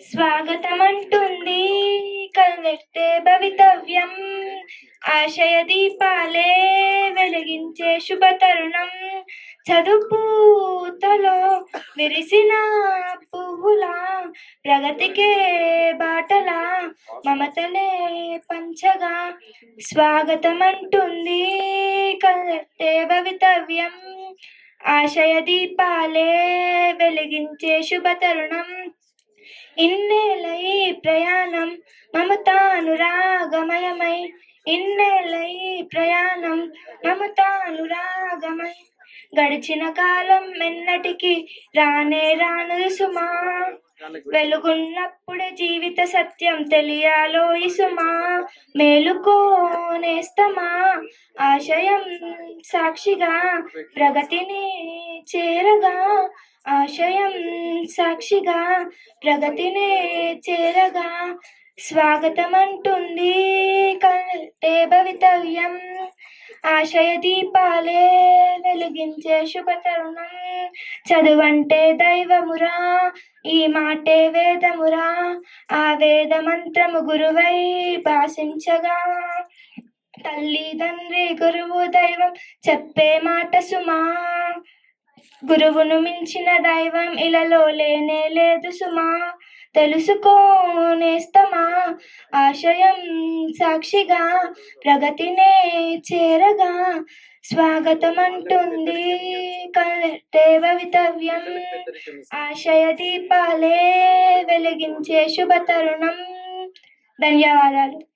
స్వాగతమంటుంది కనెక్టే భవితవ్యం. ఆశయ దీపాలే వెలిగించే శుభ తరుణం చదువుతలో విరిసిన పువ్వులా ప్రగతికే బాటలా మమతలే పంచగా. స్వాగతమంటుంది కనెక్టే భవితవ్యం. ఆశయ దీపాలే వెలిగించే శుభ తరుణం ఇన్నేలై ప్రయాణం మమతానురాగమయమై ఇన్నేలై ప్రయాణం మమతానురాగమై గడిచిన కాలం ఎన్నటికి రానే రాను సుమా. వెలుగున్నప్పుడే జీవిత సత్యం తెలియాలో ఇసుమా మేలుకోనేస్తమా ఆశయం సాక్షిగా ప్రగతిని చేరగా. ఆశయం సాక్షిగా ప్రగతినే చేరగా స్వాగతం అంటుంది కంటే భవితవ్యం. ఆశయ దీపాలే వెలిగించే శుభ తరుణం చదువంటే దైవమురా ఈ మాటే వేదమురా. ఆ వేద మంత్రము గురువై భాషించగా తల్లి తండ్రి గురువు దైవం చెప్పే మాట సుమా. గురువును మించిన దైవం ఇలలో లేనే లేదు సుమా. తెలుసుకోనేస్తమా ఆశయం సాక్షిగా ప్రగతినే చేరగా. స్వాగతం అంటుంది దేవవితవ్యం ఆశయ దీపాలే వెలిగించే శుభ తరుణం ధన్యవాదాలు.